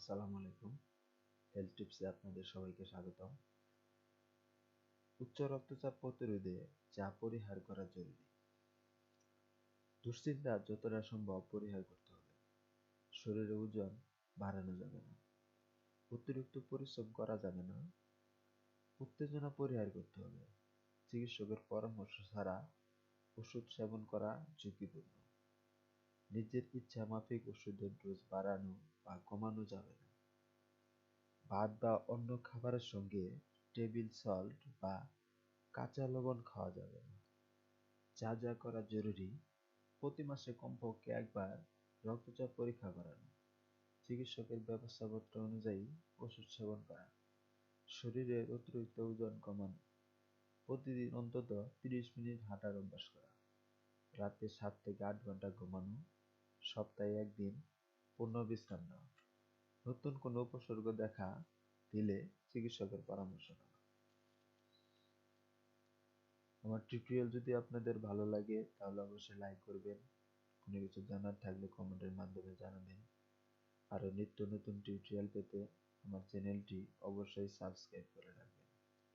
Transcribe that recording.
আসসালামু আলাইকুম। হেলথ টিপসে আপনাদের সবাইকে স্বাগতম। উচ্চ রক্তচাপ প্রতিরোধে চা পরিহার করা জরুরি। দুশ্চিন্তা যতটা সম্ভব পরিহার করতে হবে। শরীরে ওজন বাড়ানো যাবে না। অতিরিক্ত পরিশ্রম করা যাবে না। উত্তেজনা পরিহার করতে হবে। চিকিৎসকের পরামর্শ ছাড়া ওষুধ সেবন করা ঝুঁকিপূর্ণ। নিজের ইচ্ছা মাফিক ওষুধের ডোজ বাড়ানো বা কমানো যাবে না। ভাত বা অন্য খাবারের সঙ্গে টেবিল সল্ট বা কাঁচা লবণ খাওয়া যাবে না। যা যা করা জরুরি, প্রতি মাসে কমপক্ষে একবার রক্তচাপ পরীক্ষা করানো, চিকিৎসকের ব্যবস্থাপত্র অনুযায়ী ওষুধ সেবন করা শরীরের অতিরিক্ত ওজন কমানো, প্রতিদিন অন্তত তিরিশ মিনিট হাঁটার অভ্যাস করা, রাতে সাত থেকে আট ঘণ্টা ঘুমানো সপ্তাহে একদিন পূর্ণ বিশ্রাম নেওয়া নতুন কোনো উপসর্গ দেখা দিলে চিকিৎসকের পরামর্শ নেওয়া আমার টিউটোরিয়াল যদি আপনাদের ভালো লাগে, তাহলে অবশ্যই লাইক করবেন। কোনো কিছু জানার থাকলে কমেন্টের মাধ্যমে জানাবেন। আরও নিত্য নতুন টিউটোরিয়াল পেতে আমার চ্যানেলটি অবশ্যই সাবস্ক্রাইব করে রাখবেন।